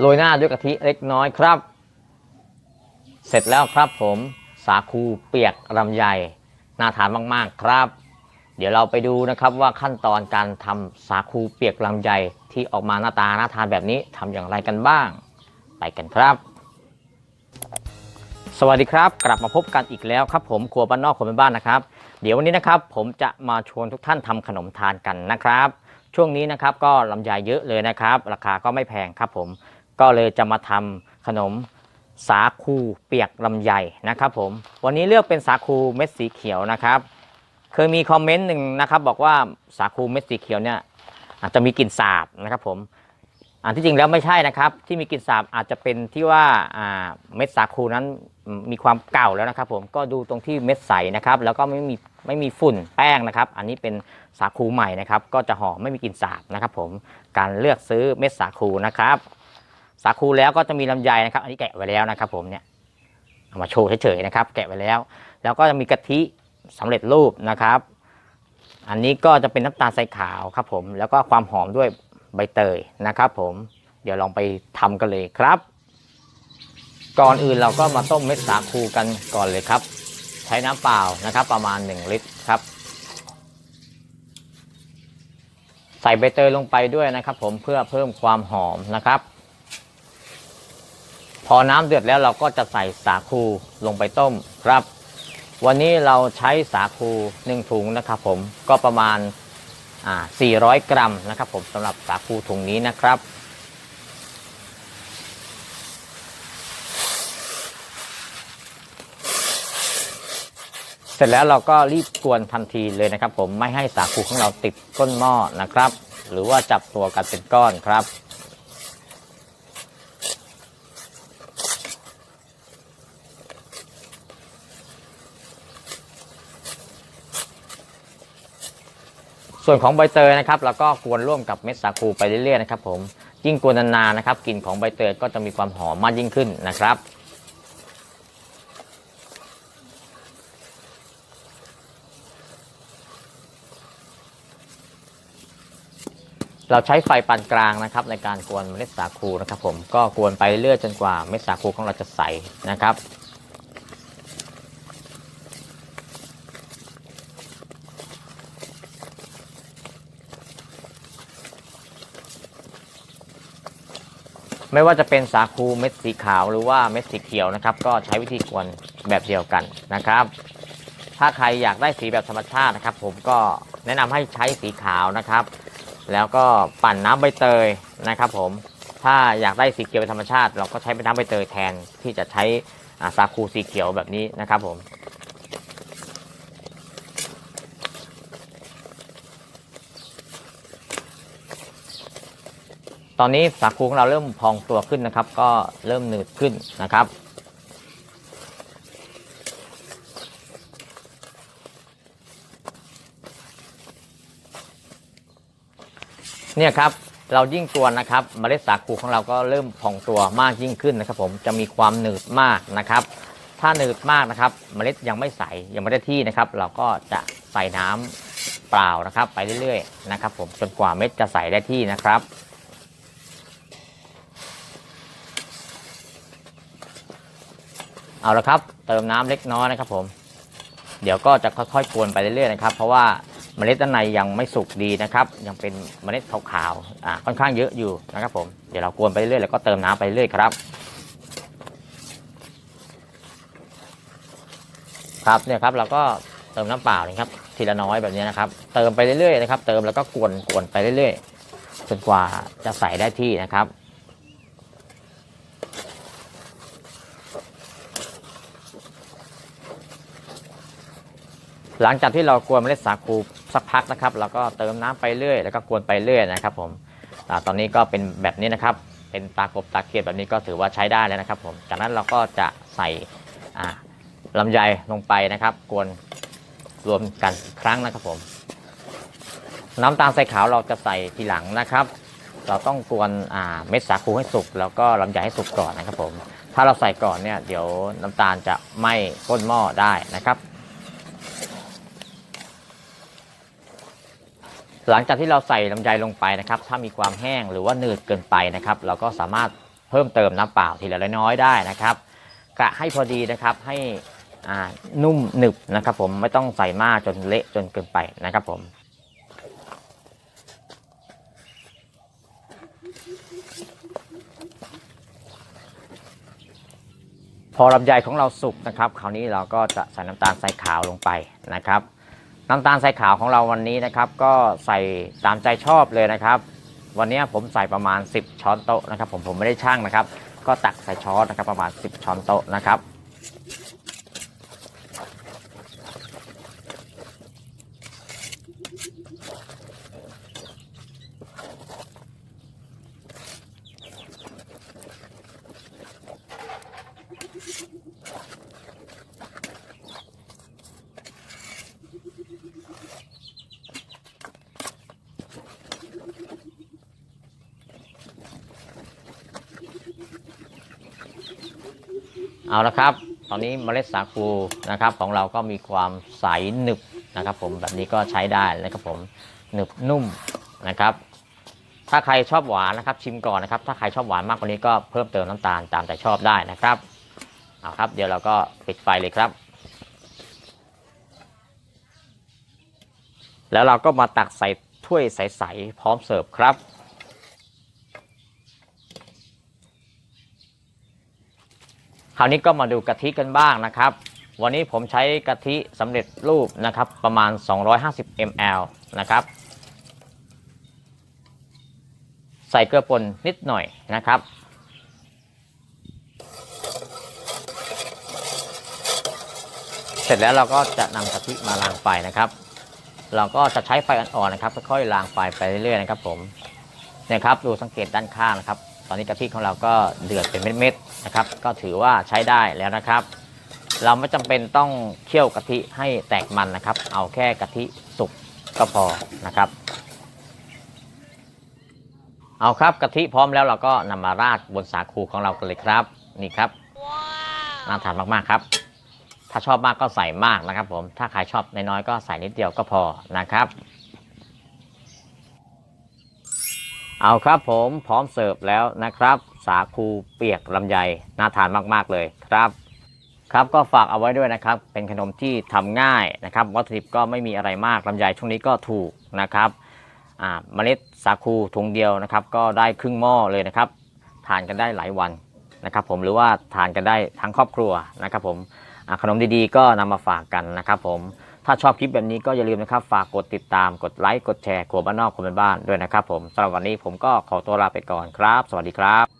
โรยหน้าด้วยกะทิเล็กน้อยครับ เสร็จแล้วครับผมสาคูเปียกลำไยน่าทานมากๆครับ เดี๋ยวเราไปดูนะครับว่าขั้นตอนการทำสาคูเปียกลำไยที่ออกมาหน้าตาน่าทานแบบนี้ทำอย่างไรกันบ้าง ไปกันครับ สวัสดีครับ กลับมาพบกันอีกแล้วครับ ผมครัวบ้านนอกคนเป็นบ้านนะครับ เดี๋ยววันนี้นะครับ ผมจะมาชวนทุกท่านทำขนมทานกันนะครับช่วงนี้นะครับก็ลำไยเยอะเลยนะครับ ราคาก็ไม่แพงครับผม ก็เลยจะมาทำขนมสาคูเปียกลำไยนะครับผม วันนี้เลือกเป็นสาคูเม็ดสีเขียวนะครับ เคยมีคอมเมนต์หนึ่งนะครับ บอกว่าสาคูเม็ดสีเขียวเนี่ยอาจจะมีกลิ่นสาบนะครับผมอันที่จริงแล้วไม่ใช่นะครับ ที่มีกลิ่นสาบอาจจะเป็นที่ว่าเม็ดสาคูนั้นมีความเก่าแล้วนะครับผมก็ดูตรงที่เม็ดใสนะครับ แล้วก็ไม่มีไม่มีฝุ่นแป้งนะครับ อันนี้เป็นสาคูใหม่นะครับ ก็จะหอมไม่มีกลิ่นสาบนะครับ ผมการเลือกซื้อเม็ดสาคูนะครับ สาคูแล้วก็จะมีลำไยนะครับ อันนี้แกะไว้แล้วนะครับ ผมเนี่ยเอามาโชว์เฉยๆนะครับ แกะไว้แล้ว แล้วก็จะมีกะทิสำเร็จรูปนะครับ อันนี้ก็จะเป็นน้ำตาลทรายขาวครับ ผมแล้วก็ความหอมด้วยใบเตยนะครับ ผมเดี๋ยวลองไปทำกันเลยครับ ก่อนอื่นเราก็มาต้มเม็ดสาคูกันก่อนเลยครับ ใช้น้ำเปล่านะครับ ประมาณ 1 ลิตรครับใส่ใบเตยลงไปด้วยนะครับ ผมเพื่อเพิ่มความหอมนะครับ พอน้ำเดือดแล้วเราก็จะใส่สาคูลงไปต้มครับ วันนี้เราใช้สาคู1ถุงนะครับ ผมก็ประมาณ400 กรัมนะครับ ผมสำหรับสาคูถุงนี้นะครับเสร็จแล้วเราก็รีบกวนทันทีเลยนะครับ ผมไม่ให้สาคูของเราติดก้นหม้อนะครับ หรือว่าจับตัวกันเป็นก้อนครับ ส่วนของใบเตยนะครับเราก็กวนร่วมกับเม็ดสาคูไปเรื่อยๆนะครับผมยิ่งกวนนานๆนะครับกลิ่นของใบเตยก็จะมีความหอมมากยิ่งขึ้นนะครับเราใช้ไฟปานกลางนะครับในการกวนเมล็ดสาคูนะครับผมก็กวนไปเรื่อยๆจนกว่าเม็ดสาคูของเราจะใสนะครับ ไม่ว่าจะเป็นสาคูเม็ดสีขาวหรือว่าเม็ดสีเขียวนะครับ ก็ใช้วิธีกวนแบบเดียวกันนะครับ ถ้าใครอยากได้สีแบบธรรมชาตินะครับ ผมก็แนะนำให้ใช้สีขาวนะครับ แล้วก็ปั่นน้ำใบเตยนะครับ ผมถ้าอยากได้สีเขียวเป็นธรรมชาติ เราก็ใช้เป็นน้ำใบเตยแทนที่จะใช้สาคูสีเขียวแบบนี้นะครับ ผม ตอนนี้สาคูของเราเริ่มพองตัวขึ้นนะครับ ก็เริ่มหนืดขึ้นนะครับ เนี่ยครับเรายิ่งกวนนะครับเมล็ดสาคูของเราก็เริ่มพองตัวมากยิ่งขึ้นนะครับ ผมจะมีความหนืดมากนะครับ ถ้าหนืดมากนะครับเมล็ดยังไม่ใสยังไม่ได้ที่นะครับ เราก็จะใส่น้ำเปล่านะครับ ไปเรื่อยๆนะครับ ผมจนกว่าเม็ดจะใสได้ที่นะครับ เอาละครับ เติมน้ำเล็กน้อยนะครับผม เดี๋ยวก็จะค่อยๆกวนไปเรื่อยๆนะครับ เพราะว่าเมล็ดด้านในยังไม่สุกดีนะครับ ยังเป็นเมล็ดขาวๆอ่าค่อนข้างเยอะอยู่นะครับผม เดี๋ยวเรากวนไปเรื่อยๆแล้วก็เติมน้ำไปเรื่อยครับ ครับเนี่ยครับเราก็เติมน้ำเปล่านี่ครับ ทีละน้อยแบบนี้นะครับ เติมไปเรื่อยๆนะครับ เติมแล้วก็กวนกวนไปเรื่อยๆจนกว่าจะใส่ได้ที่นะครับ หลังจากที่เรากวนเมล็ดสาคูสักพักนะครับเราก็เติมน้ำไปเรื่อยแล้วก็กวนไปเรื่อยนะครับ ผมตอนนี้ก็เป็นแบบนี้นะครับ เป็นตากบตาเกียบแบบนี้ก็ถือว่าใช้ได้แล้วนะครับ ผมจากนั้นเราก็จะใส่อ่าลำไยลงไปนะครับ กวนรวมกันครั้งนะครับผม น้ำตาลทรายขาวเราจะใส่ทีหลังนะครับ เราต้องกวนเม็ดสาคูให้สุก แล้วก็ลำไยให้สุกก่อนนะครับผม ถ้าเราใส่ก่อนเนี่ยเดี๋ยวน้ำตาลจะไหม้ก้นหม้อได้นะครับ หลังจากที่เราใส่ลำไยลงไปนะครับ ถ้ามีความแห้งหรือว่าหนืดเกินไปนะครับ เราก็สามารถเพิ่มเติมน้ำเปล่าทีละน้อยได้นะครับกะให้พอดีนะครับให้นุ่มหนึบนะครับ ผมไม่ต้องใส่มากจนเละจนเกินไปนะครับผมพอลำไยของเราสุกนะครับ คราวนี้เราก็จะใส่น้ำตาลทรายขาวลงไปนะครับ น้ำตาลใส่ขาวของเราวันนี้นะครับ ก็ใส่ตามใจชอบเลยนะครับ วันนี้ผมใส่ประมาณ 10 ช้อนโต๊ะนะครับ ผมผมไม่ได้ช่างนะครับ ก็ตักใส่ช้อนนะครับประมาณ 10 ช้อนโต๊ะนะครับ เอาละครับ ตอนนี้เมล็ดสาคูนะครับของเราก็มีความใสหนึบนะครับผมแบบนี้ก็ใช้ได้นะครับผมหนึบนุ่มนะครับ ถ้าใครชอบหวานนะครับ ชิมก่อนนะครับ ถ้าใครชอบหวานมากกว่านี้ก็เพิ่มเติมน้ำตาลตามใจชอบได้นะครับเอาครับ เดี๋ยวเราก็ปิดไฟเลยครับ แล้วเราก็มาตักใส่ถ้วยใสๆพร้อมเสิร์ฟครับ คราวนี้ก็มาดูกะทิกันบ้างนะครับ วันนี้ผมใช้กะทิสำเร็จรูปนะครับประมาณ 250 ml นะครับ ใส่เกลือป่นนิดหน่อยนะครับเสร็จแล้วเราก็จะนำกะทิมาล้างไฟนะครับ เราก็จะใช้ไฟอ่อนๆนะครับค่อยๆล้างไฟไปเรื่อยๆนะครับ ผมเนี่ยครับดูสังเกตด้านข้างนะครับ ตอนนี้กะทิของเราก็เดือดเป็นเม็ดๆนะครับ ก็ถือว่าใช้ได้แล้วนะครับ เราไม่จำเป็นต้องเคี่ยวกะทิให้แตกมันนะครับ เอาแค่กะทิสุกก็พอนะครับ เอาครับกะทิพร้อมแล้วเราก็นำมาราดบนสาคูของเรากันเลยครับ นี่ครับ น่าทานมากๆครับ ถ้าชอบมากก็ใส่มากนะครับ ผม ถ้าใครชอบน้อยๆก็ใส่นิดเดียวก็พอนะครับ เอาครับผมพร้อมเสิร์ฟแล้วนะครับ สาคูเปียกลำไยน่าทานมาก ๆ เลยครับครับก็ฝากเอาไว้ด้วยนะครับ เป็นขนมที่ทำง่ายนะครับ วัตถุดิบก็ไม่มีอะไรมากลำไยช่วงนี้ก็ถูกนะครับอ่าเมล็ดสาคูถุงเดียวนะครับ ก็ได้ครึ่งหม้อเลยนะครับ ทานกันได้หลายวันนะครับ ผมหรือว่าทานกันได้ทั้งครอบครัวนะครับ ผมขนมดีๆ ก็นำมาฝากกันนะครับ ผม ถ้าชอบคลิปแบบนี้ก็อย่าลืมนะครับ ฝากกดติดตาม กดไลค์ กดแชร์ครัวบ้านนอกคนเป็นบ้านด้วยนะครับผมสำหรับวันนี้ผมก็ขอตัวลาไปก่อนครับ สวัสดีครับ